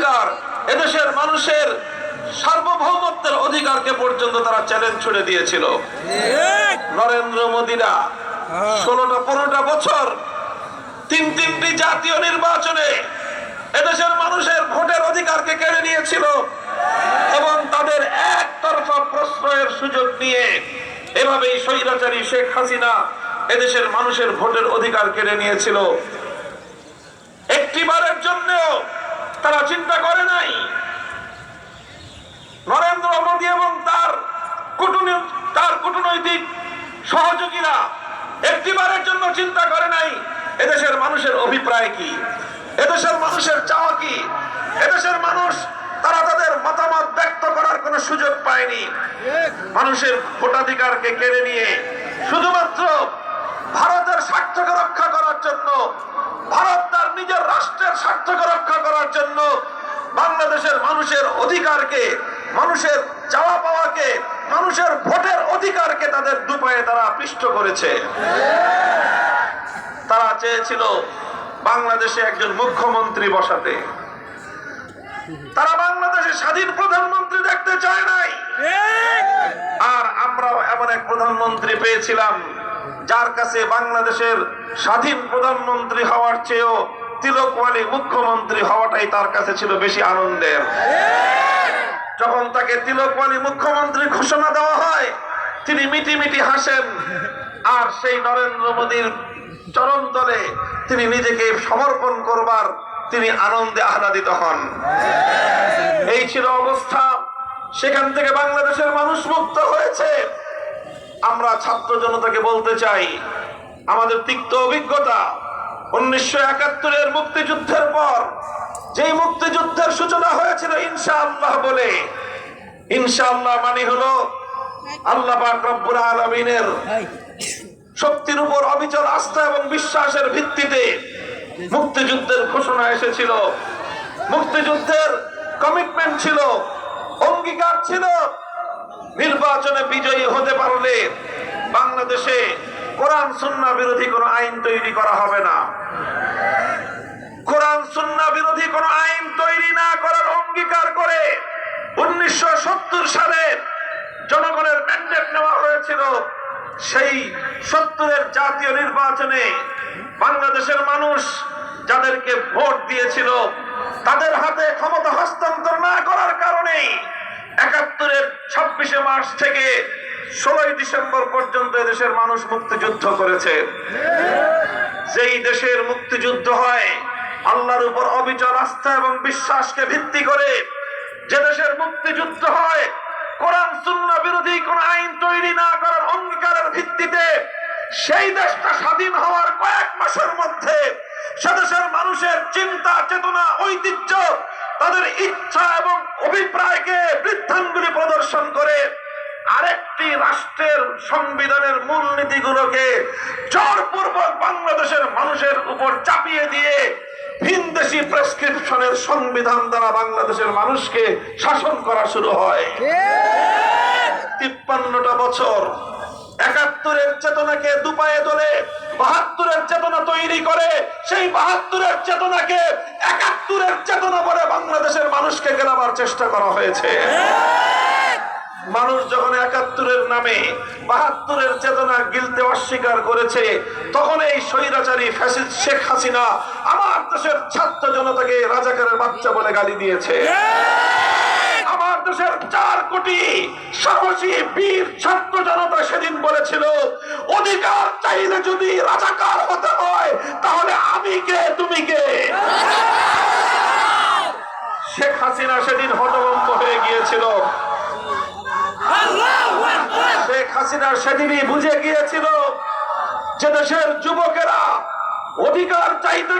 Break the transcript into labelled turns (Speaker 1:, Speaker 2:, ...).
Speaker 1: অধিকার, এদেশের মানুষের সার্বভৌমত্বের অধিকারকে পর্যন্ত তারা চ্যালেঞ্জ ছুড়ে দিয়েছিল। নরেন্দ্র মোদীরা ষোলোটা পনেরোটা বছর তিন তিনটি জাতীয় নির্বাচনে এদেশের মানুষের ভোটের অধিকারকে কেড়ে নিয়েছিল এবং তাদের একতরফা প্রশ্রয়ের সুযোগ নিয়ে এভাবেই স্বৈরাচারী শেখ হাসিনা এদেশের মানুষের ভোটের অধিকার কেড়ে নিয়েছিল। একটিবারের জন্যও তারা চিন্তা করে নাই। নরেন্দ্র মোদী এবং তার তার কূটনৈতিক সহযোগীরা একটিবারের জন্য চিন্তা করে নাই, এদেশের মানুষের অভিপ্রায় কি? এদেশের মানুষের চাওয়া কি? এদেশের মানুষ, তারা তাদের মতামত ব্যক্ত করার কোনো সুযোগ পায়নি। মানুষের ভোটাধিকারকে কেড়ে নিয়ে শুধুমাত্র ভারতের স্বার্থকে রক্ষা করার জন্য, ভারত তার নিজের রাষ্ট্রের স্বার্থকে রক্ষা করার জন্য বাংলাদেশের মানুষের অধিকারকে, মানুষের চাওয়া পাওয়াকে, মানুষের ভোটের অধিকারকে তাদের দুপায়ে তারা পিষ্ট করেছে। তারা চেয়েছিল বাংলাদেশে একজন মুখ্যমন্ত্রী বসাতে। তারা বাংলাদেশে স্বাধীন প্রধানমন্ত্রী দেখতে চায় নাই। আর আমরাও এমন এক প্রধানমন্ত্রী পেয়েছিলাম, যার কাছে বাংলাদেশের স্বাধীন প্রধানমন্ত্রী হওয়ার চেয়েও তিলকওয়ালি মুখ্যমন্ত্রী হওয়াটাই তার কাছে ছিল বেশি আনন্দের। যখন তাকে তিলকওয়ালি মুখ্যমন্ত্রী ঘোষণা দেওয়া হয়, তিনি মিটি মিটি হাসেন। আর সেই নরেন্দ্র মোদীর চরণ তলে তিনি নিজেকে সমর্পণ করবার তিনি আনন্দে আহ্লাদিত হন। এই ছিল অবস্থা। সেখান থেকে বাংলাদেশের মানুষ মুক্ত হয়েছে। আমরা ছাত্র জনতাকে বলতে চাই, আমাদের তিক্ত অভিজ্ঞতা উনিশশো একাত্তরের মুক্তিযুদ্ধের পর যেই মুক্তিযুদ্ধের সূচনা হয়েছিল, ইনশাআল্লাহ বলে, ইনশাআল্লাহ মানে হলো আল্লাহ রব্বুল আলামিনের শক্তির উপর অবিচল আস্থা এবং বিশ্বাসের ভিত্তিতে মুক্তিযুদ্ধের ঘোষণা এসেছিল। মুক্তিযুদ্ধের কমিটমেন্ট ছিল, অঙ্গীকার ছিল, নির্বাচনে বিজয়ী হতে পারলে বাংলাদেশে কোরআন সুন্না বিরোধী কোনো আইন তৈরি করা হবে না। কোরআন সুন্না বিরোধী কোনো আইন তৈরি না করার অঙ্গীকার করে উনিশশো সালে জনগণের ম্যান্ডেট নেওয়া হয়েছিল। সেই সত্তরের জাতীয় নির্বাচনে বাংলাদেশের মানুষ যাদেরকে ভোট দিয়েছিল, তাদের হাতে ক্ষমতা হস্তান্তর না করার কারণেই একাত্তরের ছাব্বিশে মার্চ থেকে ষোলোই ডিসেম্বর পর্যন্ত দেশের মানুষ মুক্তিযুদ্ধ করেছে। যেই দেশের মুক্তিযুদ্ধ হয়, আল্লাহর উপর অবিচল আস্থা এবং বিশ্বাসকে ভিত্তি করে যে দেশের মুক্তিযুদ্ধ হয়, কোরআন সুন্না বিরোধী কোন আইন তৈরি না করার অঙ্গীকারের ভিত্তিতে সেই দেশটা স্বাধীন হওয়ার কয়েক মাসের মধ্যে সে দেশের মানুষের চিন্তা, চেতনা, ঐতিহ্য, তাদের ইচ্ছা এবং অভিপ্রায়কে বৃদ্ধাঙ্গুলি প্রদর্শন করে আরেকটি রাষ্ট্রের সংবিধানের মূলনীতিগুলোকে জোরপূর্বক বাংলাদেশের মানুষের উপর চাপিয়ে দিয়ে প্রেসক্রিপশনের সংবিধান দ্বারা বাংলাদেশের মানুষকে শাসন করা শুরু হয়। তিপ্পান্নটা বছর একাত্তরের চেতনাকে দুপায়ে তোলে, বাহাত্তরের চেতনা তৈরি করে, সেই বাহাত্তরের চেতনাকে একাত্তরের চেতনা বলে বাংলাদেশের মানুষকে কেনাবার চেষ্টা করা হয়েছে। মানুষ যখন একাত্তরের নামে বাহাত্তরের চেতনা গিলতে অস্বীকার করেছে, তখন এই স্বৈরাচারী ফ্যাসিদ শেখ হাসিনা আমার দেশের ছাত্র জনতাকে রাজাকারের বাচ্চা বলে গালি দিয়েছে। সেদিন হতভম্ব হয়ে গিয়েছিল শেখ হাসিনা সেদিনই বুঝে গিয়েছিল যে দেশের যুবকেরা অধিকার চাইতে